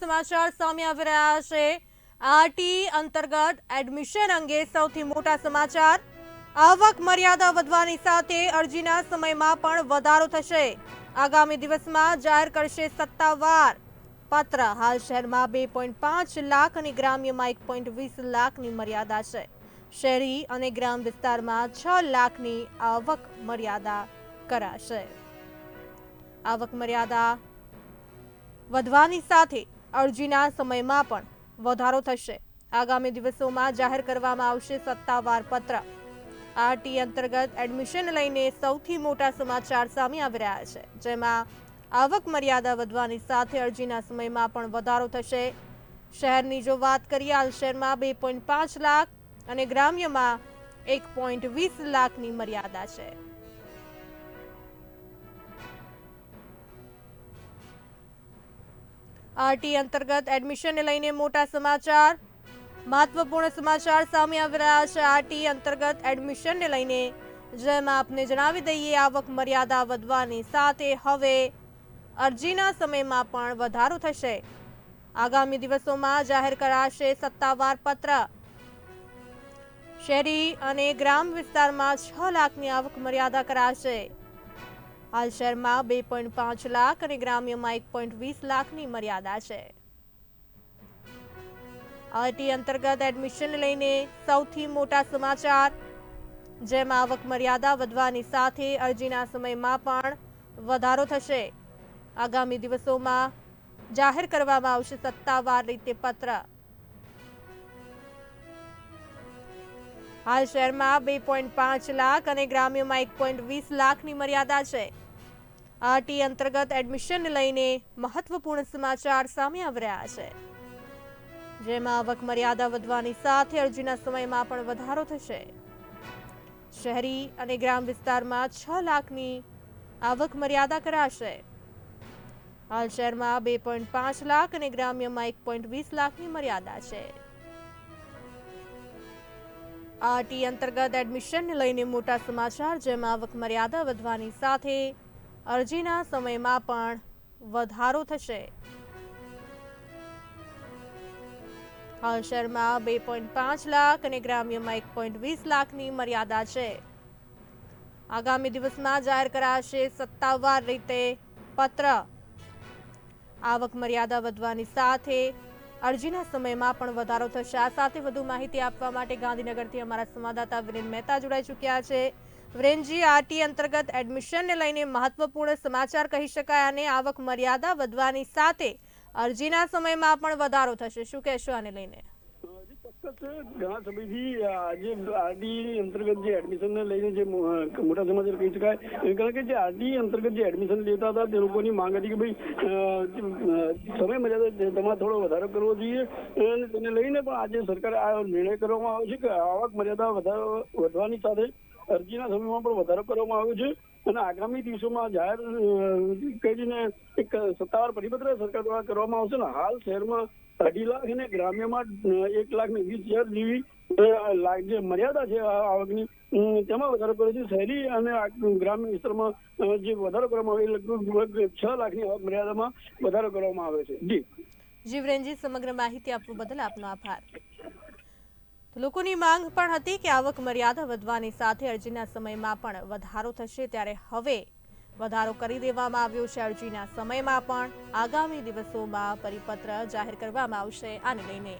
સમાચાર સામે આવી રહ્યા છે. આરટી અંતર્ગત એડમિશન અંગે સૌથી મોટા સમાચાર. આવક મર્યાદા વધવાની સાથે અરજીના સમયમાં પણ વધારો થશે. આગામી દિવસમાં જાહેર કરશે સત્તાવાર. પત્ર, હાલ શહેરમાં બે પોઈન્ટ પાંચ લાખ અને ગ્રામ્યમાં એક પોઈન્ટ વીસ લાખની મર્યાદા છે. શહેરી અને ગ્રામ વિસ્તારમાં છ લાખની આવક મર્યાદા કરાશે. આવક મર્યાદા વધવાની સાથે અરજીના સમયમાં પણ વધારો થશે. આગામી દિવસોમાં જાહેર કરવામાં આવશે સત્તાવાર પત્ર આરટી અંતર્ગત એડમિશન લઈને સૌથી મોટા સમાચાર સામે આવી રહ્યા છે. જેમાં આવક મર્યાદા વધવાની સાથે અરજીના સમયમાં પણ વધારો થશે. શહેરની જો વાત કરીએ, હાલ શહેરમાં બે પોઈન્ટ પાંચ લાખ અને ગ્રામ્યમાં એક પોઈન્ટ વીસ લાખની મર્યાદા છે. આરટી અંતર્ગત એડમિશનને લઈને મોટા સમાચાર. મહત્વપૂર્ણ સમાચાર સામે આવી રહ્યા છે. આરટી અંતર્ગત એડમિશનને લઈને જેમાં આપને જણાવી દઈએ, આવક મર્યાદા વધવાની સાથે હવે અરજીના સમયમાં પણ વધારો થશે. આગામી દિવસોમાં જાહેર કરાશે સત્તાવાર પત્ર. શહેરી અને ગ્રામ વિસ્તારમાં છ લાખની આવક મર્યાદા કરાશે. હાલ શહેરમાં બે પોઈન્ટ પાંચ લાખ અને ગ્રામ્યમાં એક પોઈન્ટ વીસ લાખની મર્યાદા છે. આઈટી અંતર્ગત એડમિશન લઈને સૌથી મોટા સમાચાર. જેમાં આવક મર્યાદા વધવાની સાથે અરજીના સમયમાં પણ વધારો થશે. આગામી દિવસોમાં જાહેર કરવામાં આવશે સત્તાવાર રીતે પત્ર. હાલ શહેરમાં બે પોઈન્ટ પાંચ લાખ અને ગ્રામ્યમાં એક પોઈન્ટ વીસ લાખની મર્યાદા છે. આરટી અંતર્ગત એડમિશન લઈને મહત્વપૂર્ણ સમાચાર સામે આવી રહ્યા છે. જેમાં આવક મર્યાદા વધવાની સાથે અરજીના સમયમાં પણ વધારો થશે. શહેરી અને ગ્રામ વિસ્તારમાં છ લાખની આવક મર્યાદા કરાશે. હાલ શહેરમાં બે પોઈન્ટ પાંચ લાખ અને ગ્રામ્યમાં એક પોઈન્ટ વીસ લાખની મર્યાદા છે. આરટી અંતર્ગત એડમિશનને લઈને મોટા સમાચાર, જેમાં આવક મર્યાદા વધવાની સાથે અરજીના સમયમાં પણ વધારો થશે. હાલ શહેરમાં બે પોઈન્ટ પાંચ લાખ અને ગ્રામ્યમાં એક પોઈન્ટ વીસ લાખની મર્યાદા છે. આગામી દિવસમાં જાહેર કરાશે સત્તાવાર રીતે પત્ર. આવક મર્યાદા વધવાની સાથે અરજીના સમયમાં પણ વધારો થશે. આ સાથે વધુ માહિતી આપવા માટે ગાંધીનગરથી અમારા સંવાદદાતા વિરેન મહેતા જોડાઈ ચૂક્યા છે. વિરેનજી, આરટી અંતર્ગત એડમિશનને લઈને મહત્વપૂર્ણ સમાચાર કહી શકાય અને આવક મર્યાદા વધવાની સાથે અરજીના સમયમાં પણ વધારો થશે. શું કહેશો આને લઈને? મોટા સમાચાર કહી શકાય. કારણ કે જે આરડી અંતર્ગત જે એડમિશન લેતા હતા, તે લોકોની માંગ કે ભાઈ સમય મર્યાદા તેમાં થોડો વધારો કરવો જોઈએ તેને લઈને પણ આજે સરકારે આ નિર્ણય કરવામાં આવ્યો છે કે આવક મર્યાદા વધારો વધવાની સાથે અરજીના સમયમાં પણ વધારો કરવામાં આવ્યો છે અને આગામી દિવસોમાં જાહેર કરીને એક સત્તાવાર પરિપત્ર સરકાર દ્વારા કરવામાં આવશે અને હાલ શહેરમાં અઢી લાખ અને ગ્રામ્યમાં એક લાખ ને વીસ હજાર જેવી જે મર્યાદા છે આવકની તેમાં વધારો કર્યો છે. શહેરી અને ગ્રામ્ય વિસ્તારમાં જે વધારો કરવામાં આવે લગભગ છ લાખની આવક મર્યાદામાં વધારો કરવામાં આવે છે. જી. જીવરેનજી સમગ્ર માહિતી આપવા બદલ આપનો આભાર. લોકોની માંગ પણ હતી કે આવક મર્યાદા વધવાની સાથે અરજીના સમયમાં પણ વધારો થશે. ત્યારે હવે વધારો કરી દેવામાં આવ્યો છે. અરજીના સમયમાં પણ આગામી દિવસોમાં પરિપત્ર જાહેર કરવામાં આવશે. આને લઈને